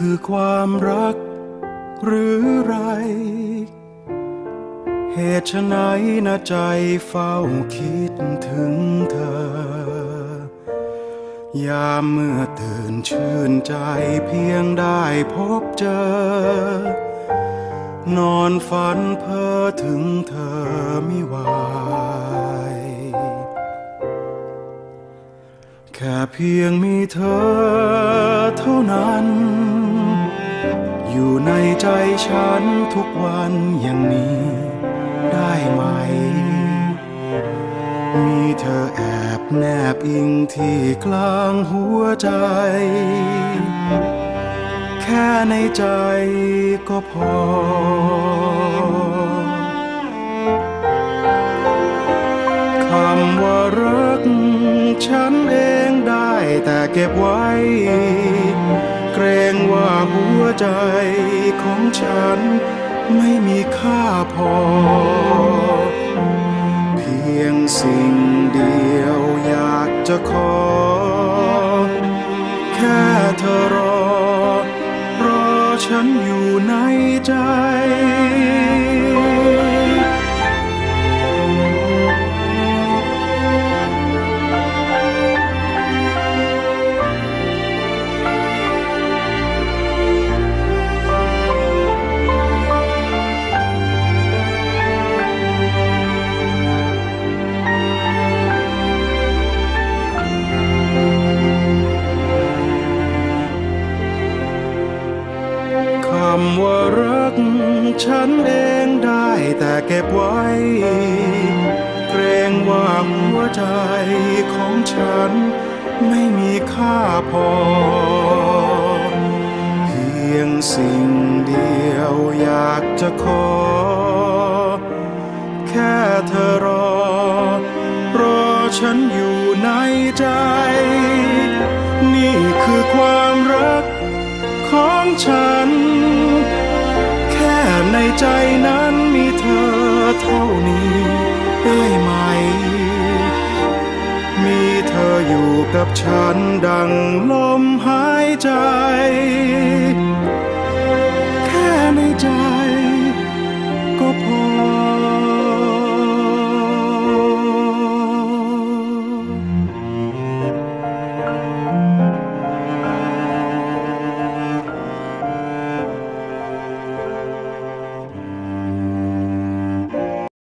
คือความรักหรือไร เหตุไฉนนะใจเฝ้าคิดถึงเธอยามเมื่อตื่นชื่นใจเพียงได้พบเจอ นอนฝันเพ้อถึงเธอไม่ไหวแค่เพียงมีเธอเท่านั้น อยู่ในใจฉันทุกวันอย่างนี้ได้ไหม มีเธอแอบแนบอิงที่กลางหัวใจ แค่ในใจก็พอ คำว่ารัก ฉันเองได้แต่เก็บไว้ ใจของฉันไม่มีค่าพอ เพียงสิ่งเดียวอยากจะขอ รัก ฉันเองได้แต่เก็บไว้ เกรงว่าหัวใจของฉัน ไม่มีค่าพอ เพียงสิ่งเดียวอยากจะขอ แค่เธอรอ รอฉันอยู่ในใจ นี่คือความรักของฉัน ในใจนั้นมีเธอเท่านี้ได้ไหม มีเธออยู่กับฉันดังลมหายใจ